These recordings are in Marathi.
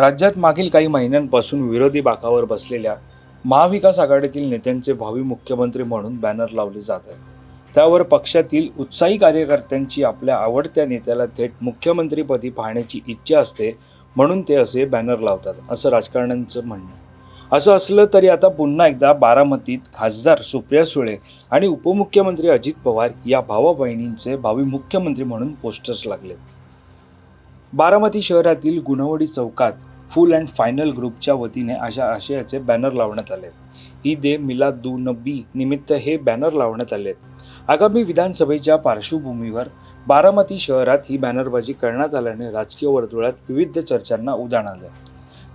राज्यात मागील काही महिन्यांपासून विरोधी बाकावर बसलेल्या महाविकास आघाडीतील नेत्यांचे भावी मुख्यमंत्री म्हणून बॅनर लावले जात आहेत. त्यावर पक्षातील उत्साही कार्यकर्त्यांची आपल्या आवडत्या नेत्याला थेट मुख्यमंत्रीपदी पाहण्याची इच्छा असते म्हणून ते असे बॅनर लावतात असं राजकारण्यांचं म्हणणं असं असलं तरी आता पुन्हा एकदा बारामतीत खासदार सुप्रिया सुळे आणि उपमुख्यमंत्री अजित पवार या भावा बहिणींचे भावी मुख्यमंत्री म्हणून पोस्टर्स लागले बारामती शहरातील गुणवडी चौकात फुल अँड फायनल ग्रुपच्या वतीने अशा आशयाचे बॅनर लावण्यात आले. ईद ए मिलादु नबी निमित्त हे बॅनर लावण्यात आले. आगामी विधानसभेच्या पार्श्वभूमीवर बारामती शहरात ही बॅनरबाजी करण्यात आल्याने राजकीय वर्तुळात विविध चर्चांना उधाण आले.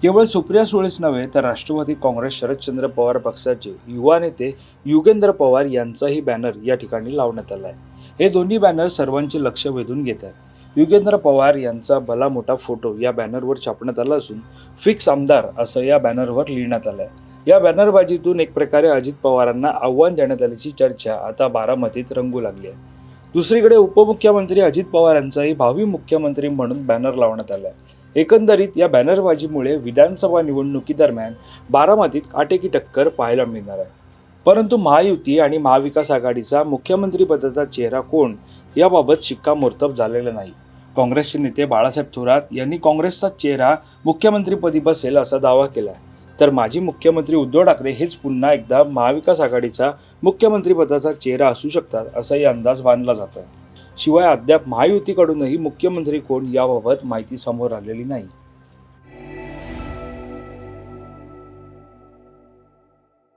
केवळ सुप्रिया सुळेच नव्हे तर राष्ट्रवादी काँग्रेस शरदचंद्र पवार पक्षाचे युवा नेते युगेंद्र पवार यांचाही बॅनर या ठिकाणी लावण्यात आला आहे हे दोन्ही बॅनर सर्वांचे लक्ष वेधून घेतात. युगेंद्र पवार यांचा भला मोठा फोटो या बॅनरवर छापण्यात आला असून फिक्स आमदार असं या बॅनरवर लिहिण्यात आलं आहे या बॅनरबाजीतून एक प्रकारे अजित पवारांना आव्हान देण्यात आल्याची चर्चा आता बारामतीत रंगू लागली आहे. दुसरीकडे उपमुख्यमंत्री अजित पवार यांचाही भावी मुख्यमंत्री म्हणून बॅनर लावण्यात आला आहे एकंदरीत या बॅनरबाजीमुळे विधानसभा निवडणुकीदरम्यान बारामतीत काटेकी टक्कर पाहायला मिळणार आहे. परंतु महायुती आणि महाविकास आघाडीचा मुख्यमंत्रीपदाचा चेहरा कोण याबाबत शिक्कामोर्तब झालेला नाही. काँग्रेसचे नेते बाळासाहेब थोरात यांनी काँग्रेसचा चेहरा मुख्यमंत्रीपदी बसेल असा दावा केला तर माजी मुख्यमंत्री उद्धव ठाकरे हेच पुन्हा एकदा महाविकास आघाडीचा मुख्यमंत्रीपदाचा चेहरा असू शकतात असाही अंदाज बांधला जातो शिवाय अद्याप महायुतीकडूनही मुख्यमंत्री कोण याबाबत माहिती समोर आलेली नाही.